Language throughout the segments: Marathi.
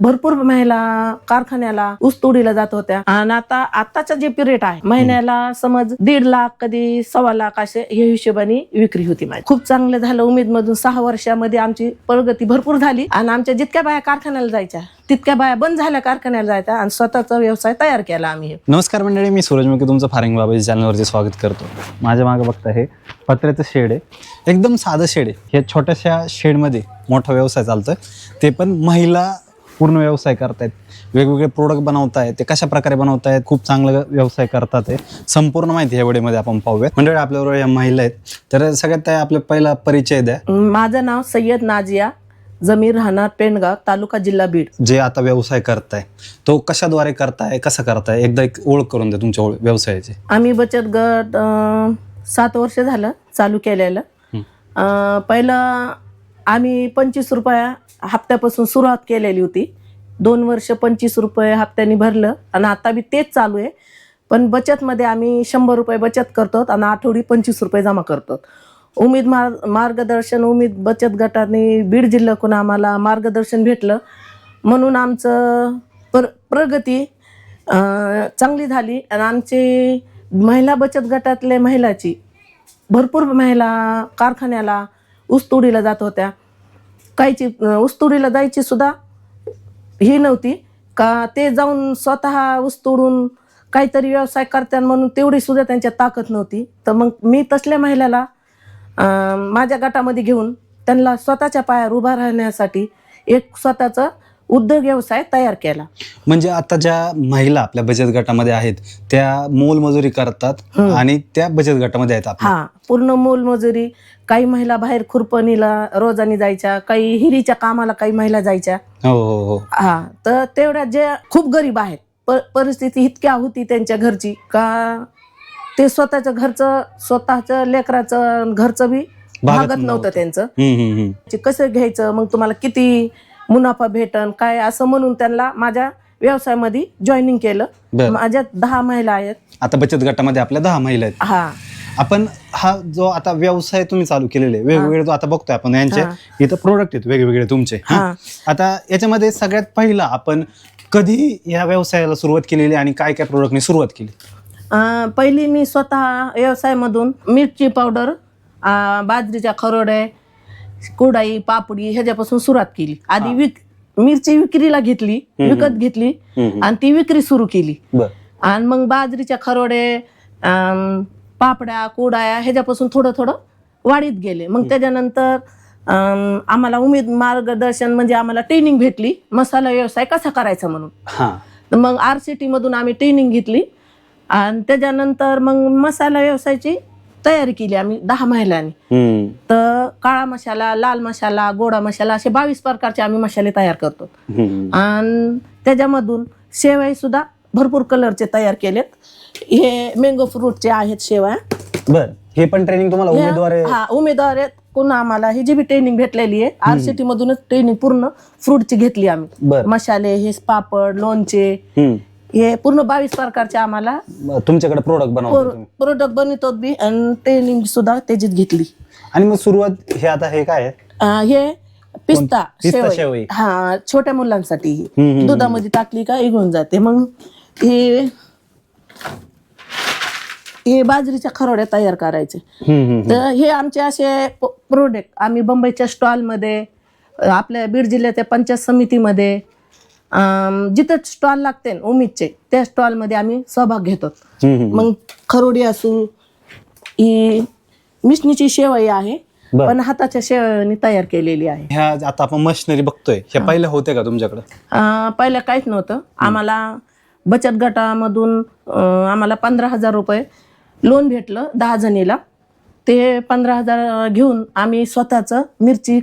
भरपूर महिला कारखान्याला ऊसतोडीला जात होत्या. आणि आता आताचा जे पिरियड आहे महिन्याला समज दीड लाख कधी सव्वा लाख असे हे हिशोबाने विक्री होती माझी. खूप चांगलं झालं. उमेद मधून सहा वर्षामध्ये आमची प्रगती भरपूर झाली. आणि आमच्या जितक्या बाया कारखान्याला जायच्या तितक्या बाया बंद झाल्या कारखान्याला जायच्या आणि स्वतःचा व्यवसाय तयार केला आम्ही. नमस्कार मंडळी मी सूरजमुखी. तुमचं फारिंग बाबाजी चॅनलवरती स्वागत करतो. माझ्या मागे बघता हे पत्र्याचं शेड आहे. एकदम साधं शेड आहे. हे छोट्याशा शेडमध्ये मोठा व्यवसाय चालतोय. ते पण महिला पूर्ण व्यवसाय करतायत. वेगवेगळे प्रोडक्ट बनवतायत ते कशा प्रकारे बनवतायत खूप चांगला व्यवसाय करतात ते. संपूर्ण माहिती ह्या व्हिडिओमध्ये आपण पाहूया मंडळी आपल्याबरोबर या महिला आहेत. तर सगळ्यात त्या आपला पहिला परिचय द्या. माझं नाव सय्यद नाजिया जमीर राहणार पेंडगाव तालुका जिल्हा बीड. जे आता व्यवसाय करताय तो कशाद्वारे करताय कसं करताय? एकदा एक ओळख करून द्या तुमच्या ओळ- व्यवसायाची. आम्ही बचत गट अं, सात वर्ष झालं चालू केलेलं. हं. अं, पहिलं आम्ही पंचवीस रुपया हप्त्यापासून सुरुवात केलेली होती. दोन वर्ष पंचवीस रुपये हप्त्याने भरलं आणि आता बी तेच चालू आहे. पण बचतमध्ये आम्ही शंभर रुपये बचत करतो आणि आठवडी पंचवीस रुपये जमा करतो. उमेद मार्ग मार्गदर्शन उमेद बचत गटाने बीड जिल्ह्याकडून आम्हाला मार्गदर्शन भेटलं. म्हणून आमचं प्र प्रगती चांगली झाली आणि आमची महिला बचत गटातल्या महिलाची भरपूर महिला कारखान्याला ऊसतोडीला जात होत्या. काहीची अं, ऊसतोडीला जायची सुद्धा ही नव्हती. का ते जाऊन स्वतः ऊस तोडून काहीतरी व्यवसाय करतात म्हणून तेवढी सुद्धा त्यांच्यात ताकद नव्हती. तर मग मी तसल्या महिलाला माझ्या गटामध्ये घेऊन त्यांना स्वतःच्या पायावर उभा राहण्यासाठी एक स्वतःचं उद्योग व्यवसाय तयार केला म्हणजे आता ज्या महिला आपल्या बचत गटामध्ये आहेत त्या मोलमजुरी करतात. आणि त्या बचत गटामध्ये आहेत आपल्या हा पूर्ण मोलमजुरी काही महिला बाहेर खुरपणीला रोजानी जायच्या काही हिरीच्या कामाला काही महिला जायच्या हो हो हो हा तर तेवढ्या जे खूप गरीब आहेत प- परिस्थिती इतक्या होती त्यांच्या घरची का ते स्वतःच्या घरचं स्वतःचं लेकराचं घरचं बी भागत नव्हतं नव्हतं. त्यांचं हम्म, हम्म, हम्म. ते कसं घ्यायचं मग तुम्हाला किती मुनाफा भेटन काय असं म्हणून त्यांना माझ्या व्यवसायामध्ये जॉईनिंग केलं. बरं. माझ्या दहा महिला आहेत. आता बचत गटामध्ये आपल्या दहा महिला आहेत. हा. आपण हा जो आता व्यवसाय तुम्ही चालू केलेले वेगवेगळे जो आता बघतोय आपण यांचे. इथं प्रोडक्ट आहेत वेगवेगळे तुमचे. हा? हा. आता याच्यामध्ये सगळ्यात पहिला आपण कधी या व्यवसायाला सुरुवात केलेली आणि काय काय प्रोडक्टनी सुरुवात केली? अं, पहिली मी स्वतः व्यवसायामधून मिरची पावडर बाजरीच्या खरोडे कुडाई पापडी ह्याच्यापासून सुरुवात केली. आधी विक मिरची विक्रीला घेतली विकत घेतली आणि ती विक्री सुरू केली. आणि मग बाजरीच्या खरोडे पापड्या कुडाया ह्याच्यापासून थोडं थोडं वाढीत गेले. मग त्याच्यानंतर आम्हाला उमेद मार्गदर्शन म्हणजे आम्हाला ट्रेनिंग भेटली. मसाला व्यवसाय कसा करायचा म्हणून. मग आर सी टीमधून आम्ही ट्रेनिंग घेतली. आणि त्याच्यानंतर मग मसाला व्यवसायाची तयारी केली आम्ही दहा महिलांनी. हम्म. तर काळा मसाला लाल मसाला गोडा मसाला असे बावीस प्रकारचे आम्ही मसाले तयार करतो. हम्म. आणि त्याच्यामधून शेवया सुद्धा भरपूर कलरचे तयार केलेत. हे मँगो फ्रूटचे आहेत शेवया. बर. हे पण ट्रेनिंग तुम्हाला हे- उमेदवार आहे? हा उमेदवार आहेत. पुन्हा आम्हाला ही जी बी ट्रेनिंग भेटलेली आहे आर सी टी मधूनच ट्रेनिंग पूर्ण फ्रूटची घेतली आम्ही. बर. मसाले हे पापड लोणचे. हम्म. हे पूर्ण बावीस प्रकारचे आम्हाला तुमच्याकडे प्रोडक्ट बनवतो तुम्ही. प्रोडक्ट बनवतो बी आणि ट्रेनिंग सुद्धा त्याचीच घेतली. आणि मग सुरुवात हे आता हे काय आहे? अं, हे पिस्ता पिस्ता शेवई. शेवई. हा छोट्या मुलांसाठी. हम्म, हम्म, दुधामध्ये टाकली का इगळून जाते. मग हे हे बाजरीच्या खरोड्या तयार करायचे. हम्म, हम्म, तर हे आमचे असे प्रोडक्ट आम्ही बंबईच्या स्टॉलमध्ये अं, आपल्या बीड जिल्ह्याच्या पंचायत समितीमध्ये जिथं स्टॉल लागते ना उमेदचे त्या स्टॉलमध्ये आम्ही सहभाग घेतो. मग खरोडी असू ही मिशनीची शेवई आहे. पण हाताच्या शेवयाने तयार केलेली आहे. ह्या आता आपण मशिनरी बघतोय ह्या पहिल्या होते का तुमच्याकडे? पहिलं काहीच नव्हतं. आम्हाला बचत गटामधून आम्हाला पंधरा हजार रुपये लोन भेटलं दहा जणीला. ते पंधरा हजार घेऊन आम्ही स्वतःचं मिरची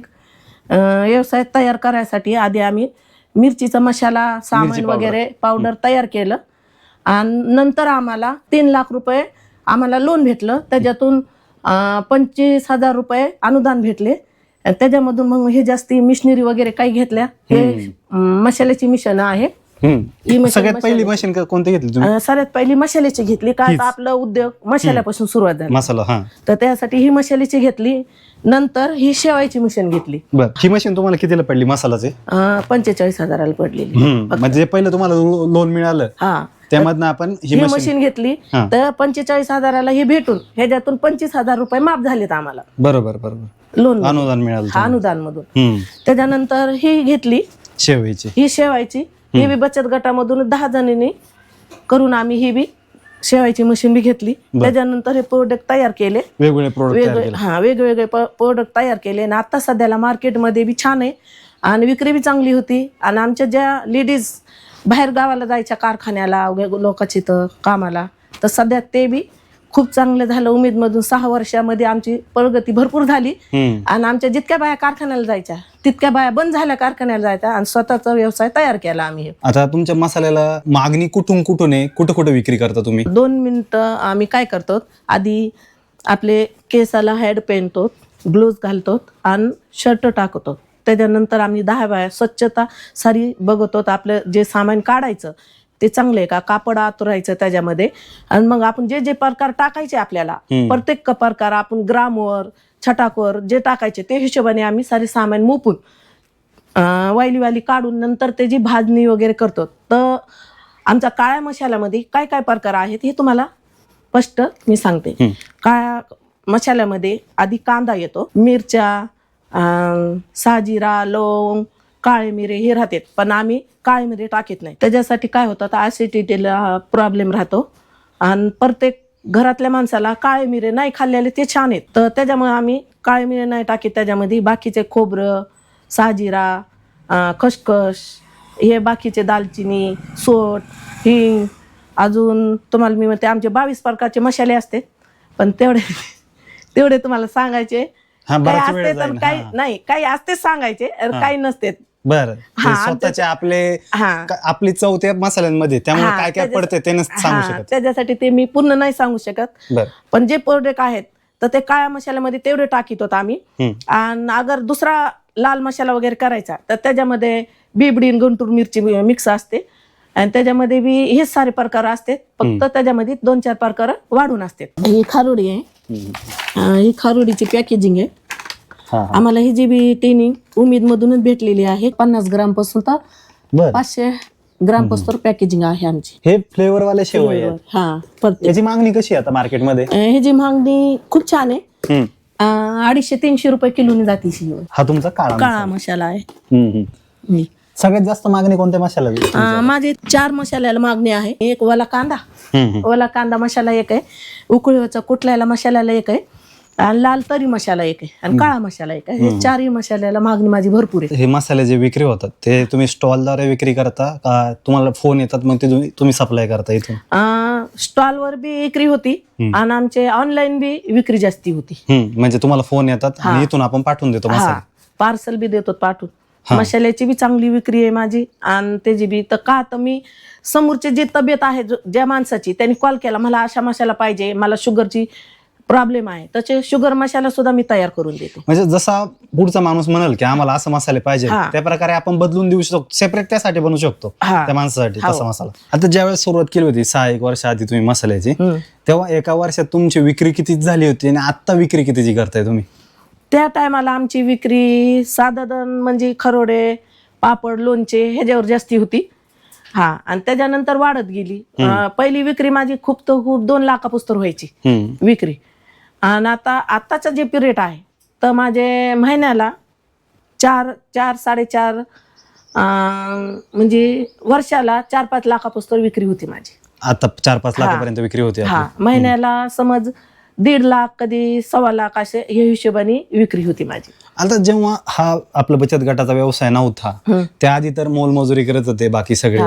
व्यवसाय तयार करायसाठी आधी आम्ही मिरचीचा मसाला सामान. वगैरे पावडर तयार केलं. आणि नंतर आम्हाला तीन लाख रुपये आम्हाला लोन भेटलं. त्याच्यातून अं, पंचवीस हजार रुपये अनुदान भेटले. त्याच्यामधून मग हे जास्ती मिशनरी वगैरे काही घेतल्या. हे अं, मसाल्याची मिशन आहे. ही मशीन सगळ्यात पहिली मशीन का- कोणती घेतली तुम्ही? अं, सगळ्यात पहिली मशालीची घेतली का हीच. आता आपला उद्योग मशाल्यापासून सुरुवात झाली. मसाला हा. तर त्यासाठी ही मशालीची घेतली नंतर ही शेवायची मशीन घेतली. बर ही मशीन तुम्हाला कितीला पडली मसालाचे? पंचेचाळीस हजाराला पडलेली. हम्म. म्हणजे जे पहिलं तुम्हाला लोन मिळालं हा. त्यामधनं आपण ही ही मशीन मशीन घेतली हा. तर पंचेचाळीस हजाराला ही भेटून ह्याच्यातून पंचवीस हजार रुपये माफ झालेत आम्हाला. बरोबर बरोबर. लोन अनुदान मिळालं हा अनुदान मधून. त्याच्यानंतर ही घेतली शेवईची ही शेवायची ही बी बचत गटामधून दहा जणींनी करून आम्ही ही बी शेवायची मशीन बी घेतली. त्याच्यानंतर हे प्रोडक्ट तयार केले. वेगवेगळे प्रोडक्ट हा वेगवेगळे प्रोडक्ट तयार केले. आणि आता सध्याला मार्केटमध्ये बी छान आहे. आणि विक्री बी चांगली होती. आणि आमच्या ज्या लेडीज बाहेर गावाला जायच्या कारखान्याला लोकांची तर कामाला तर सध्या ते बी खूप चांगलं झालं. उमेदमधून सहा वर्षामध्ये आमची प्रगती भरपूर झाली. आणि आमच्या जितक्या बाया कारखान्याला जायच्या तितक्या बाया बंद झाल्या कारखान्याला जायच्या आणि स्वतःचा व्यवसाय तयार केला आम्ही आता तुमच्या मसाल्याला मागणी कुठून कुठून आहे? कुठं कुठं विक्री करता तुम्ही? दोन मिनटं आम्ही काय करतो आधी आपले केसाला हेड पेंटतो ग्लोव्ज घालतो आणि शर्ट टाकतो. त्याच्यानंतर आम्ही दहा बाया स्वच्छता सारी बघतो. आपलं जे सामान काढायचं ते चांगलं आहे का कापड आतुरायचं त्याच्यामध्ये आणि मग आपण जे जे प्रकार टाकायचे आपल्याला. प्रत्येक प्रकार आपण ग्रामवर छटाकवर जे टाकायचे ते हिशोबाने आम्ही सारे सामान मोपून अं, वायली वाली काढून नंतर त्याची भाजणी वगैरे करतो तर आमच्या काळ्या मसाल्यामध्ये काय काय प्रकार आहेत हे तुम्हाला स्पष्ट मी सांगते. काळ्या मसाल्यामध्ये आधी कांदा येतो मिरच्या साजिरा लवंग काळे मिरे हे राहतात पण आम्ही काळे मिरे टाकीत नाही. त्याच्यासाठी काय होतं तर ॲसिडिटीला प्रॉब्लेम राहतो. आणि प्रत्येक घरातल्या माणसाला काळे मिरे नाही खाल्लेले ते छान आहेत. तर त्याच्यामुळे आम्ही काळे मिरे नाही टाकीत. त्याच्यामध्ये बाकीचे खोबरं साजिरा अं, खसखस हे बाकीचे दालचिनी सोट हिंग अजून तुम्हाला मी म्हणते आमचे बावीस प्रकारचे मसाले असते. पण तेवढे तेवढे तुम्हाला सांगायचे. हा, काही असते तर काही. नाही काही असतेच सांगायचे काही नसते बर. हा, स्वतःचे आपले हा. का- आपली चव त्या मसाल्यांमध्ये त्यामुळे हा, काय काय त्याच्या- पडते ते सांगू हा, शकत. त्याच्यासाठी ते मी पूर्ण नाही सांगू शकत. बर. पण जे प्रोडक्ट आहेत तर ते काळ्या मसाल्यामध्ये तेवढे टाकीत होत आम्ही. हम्म. आणि अगर दुसरा लाल मसाला वगैरे करायचा तर त्याच्यामध्ये बिबडी आणि गुंटूर मिरची मिक्स असते. आणि त्याच्यामध्ये बी हेच सारे प्रकार असते. फक्त त्याच्यामध्ये दोन चार प्रकार वाढून असते. ही खारुडी आहे. हम्म. अं, ही खारुडीची पॅकेजिंग आहे. हा हा. आम्हाला ही जी बी टेनिंग उमेद मधूनच भेटलेली आहे पन्नास ग्रामपासून तर बर. पाचशे ग्रामपासून पॅकेजिंग आहे आमची. हे फ्लेवर वाले शेवई आहेत हा प्रत्येक. याची मागणी कशी आहे आता मार्केटमध्ये अं, ह्याची मागणी खूप छान आहे. हम्म. अं, अडीचशे तीनशे रुपये किलोनी जाते शिव. हा तुमचा काळा काळा मसाला आहे. हम्म, हम्म. हम्म. सगळ्यात जास्त मागणी कोणत्या मसाल्याची अं, माझे चार मसाल्याला मागणी आहे. एक वाला कांदा हम्म, हम्म. ओला कांदा मसाला एक आहे. उकळीचा कुठल्याला मसाल्याला एक आहे. आणि लाल तरी मसाला एक आहे आणि काळा मसाला एक आहे. हे चारही मसाल्याला मागणी माझी भरपूर आहे. हे मसाले जे विक्री होतात ते तुम्ही स्टॉलद्वारे विक्री करता का तुम्हाला फोन येतात मग ते तुम्ही- तुम्ही सप्लाय करता इथून? स्टॉलवर बी विक्री होती आणि आमचे ऑनलाईन बी विक्री जास्ती होती. हम्म, म्हणजे तुम्हाला फोन येतात आणि इथून आपण पाठवून देतो हा. मसाले. पार्सल बी देतो पाठवून. मसाल्याची बी चांगली विक्री आहे माझी आणि त्याची बी. तर का तर मी समोरची जी तब्येत आहे जो- ज्या माणसाची त्यांनी कॉल केला मला अशा मसाला पाहिजे मला शुगरची प्रॉब्लेम आहे त्याचे शुगर मसाला सुद्धा मी तयार करून देते म्हणजे जसा पुढचा माणूस म्हणाल की आम्हाला असं मसाले पाहिजे हा. त्या प्रकारे आपण बदलून देऊ शकतो सेपरेट त्यासाठी बनवू शकतो हा. त्या माणसासाठी हो. तसा मसाला आता ज्यावेळेस सुरुवात केली होती सहा एक वर्ष आधी तुम्ही मसाल्याची हम्म. तेव्हा एका वर्षात तुमची विक्री किती झाली होती आणि आता विक्री कितीची करताय तुम्ही त्या टायमाला आमची विक्री साधारण म्हणजे खरोडे पापड लोणचे ह्याच्यावर जास्ती होती हा आणि त्याच्यानंतर वाढत गेली अं, पहिली विक्री माझी खूप तर खूप दोन लाखापुस्तर व्हायची हम्म. विक्री आणि आता आत्ताचं जे पिरियड आहे तर माझे महिन्याला चार चार साडेचार म्हणजे वर्षाला चार पाच लाखापुस्तर विक्री होती माझी. आता चार पाच लाखापर्यंत विक्री होती. हा. महिन्याला समज दीड लाख कधी सव्वा लाख असे हे हिशोबाने विक्री होती माझी. आता जेव्हा हा आपला बचत गटाचा व्यवसाय नव्हता. त्याआधी तर मोलमजुरी करत होते बाकी सगळे.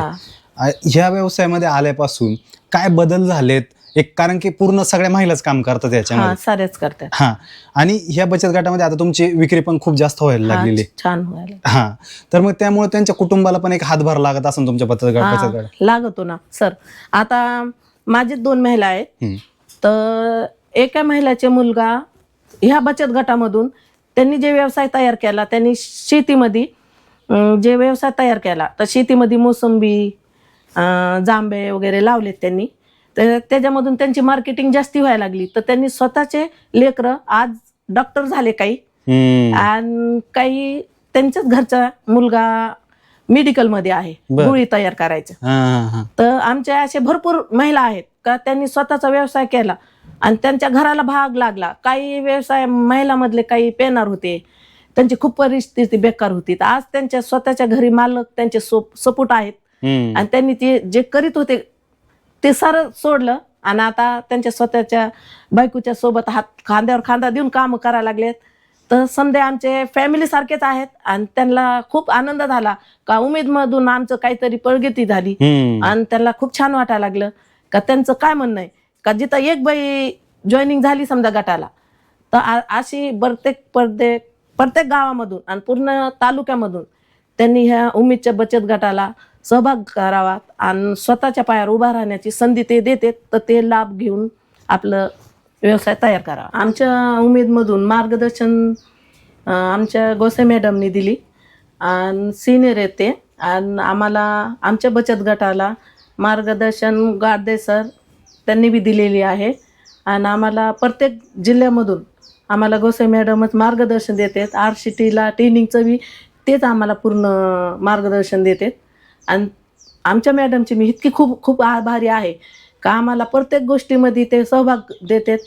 ह्या व्यवसायामध्ये आल्यापासून काय बदल झालेत? एक कारण की पूर्ण सगळ्या महिलाच काम करतात हा याच्यामध्ये साऱ्याच करतात. हा. आणि ह्या बचत गटामध्ये आता तुमची विक्री पण खूप जास्त व्हायला हा, लागलेली. छान व्हायला. हा. तर मग त्यामुळे त्यांच्या कुटुंबाला पण एक हातभार लागत असेल तुमच्या बचत गट बचत हा, गट. लागतो ना सर. आता माझे दोन महिला आहेत. हम्म. तर एका महिलाचे मुलगा ह्या बचत गटामधून त्यांनी जे व्यवसाय तयार केला त्यांनी शेतीमध्ये अं, जे व्यवसाय तयार केला तर शेतीमध्ये मोसंबी अं, जांभे वगैरे लावलेत त्यांनी. तर त्याच्यामधून त्यांची मार्केटिंग जास्ती व्हायला लागली. तर त्यांनी स्वतःचे लेकरं आज डॉक्टर झाले काही. आणि काही त्यांच्याच घरचा मुलगा मेडिकलमध्ये आहे. बर. गोळी तयार करायचं. तर आमच्या असे भरपूर महिला आहेत का त्यांनी स्वतःचा व्यवसाय केला. आणि त्यांच्या घराला भाग लागला. काही व्यवसाय महिलामधले काही पेनार होते. त्यांची खूप परिस्थिती बेकार होती. तर आज त्यांच्या स्वतःच्या घरी मालक त्यांचे सपोर्ट आहेत. आणि त्यांनी ते जे करीत होते ते सारं सोडलं. आणि आता त्यांच्या स्वतःच्या बायकोच्या सोबत हात खांद्यावर खांदा देऊन काम करायला लागलेत. तर समजे आमचे फॅमिली सारखेच आहेत आणि त्यांना खूप आनंद झाला का उमेदमधून आमचं काहीतरी प्रगती झाली. आणि त्यांना खूप छान वाटायला लागलं. का त्यांचं काय म्हणणं आहे? का जिथं एक बाई जॉईनिंग झाली समजा गटाला तर अशी प्रत्येक प्रत्येक प्रत्येक गावामधून आणि पूर्ण तालुक्यामधून त्यांनी ह्या उमेदच्या बचत गटाला सहभाग करावा आणि स्वतःच्या पायावर उभा राहण्याची संधी ते देते तर ते लाभ घेऊन आपलं व्यवसाय तयार करावा. आमच्या उमेदमधून मार्गदर्शन आमच्या गोसे मॅडमनी दिली आणि सिनियर येते आणि आम्हाला आमच्या बचत गटाला मार्गदर्शन गाडदे सर त्यांनी बी दिलेली आहे. आणि आम्हाला प्रत्येक जिल्ह्यामधून आम्हाला गोसे मॅडमच मार्गदर्शन देतात. आर सी टीला ट्रेनिंगचं बी तेच आम्हाला पूर्ण मार्गदर्शन देतात. आणि आमच्या मॅडमची मी इतकी खूप खूप आभारी आहे. का आम्हाला प्रत्येक गोष्टीमध्ये ते सहभाग देतात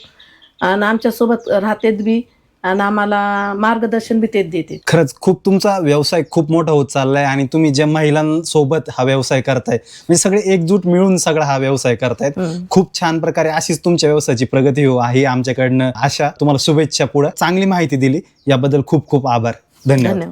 आणि आमच्यासोबत राहतात बी आणि आम्हाला मार्गदर्शन बी तेच देतात. खरंच खूप तुमचा व्यवसाय खूप मोठा होत चाललाय आणि तुम्ही ज्या महिलांसोबत हा व्यवसाय करताय म्हणजे सगळे एकजूट मिळून सगळा हा व्यवसाय करतायत. खूप छान प्रकारे अशीच तुमच्या व्यवसायाची प्रगती हो ही आमच्याकडनं. आशा तुम्हाला शुभेच्छा पुढे. चांगली माहिती दिली. याबद्दल खूप खूप आभार. धन्यवाद.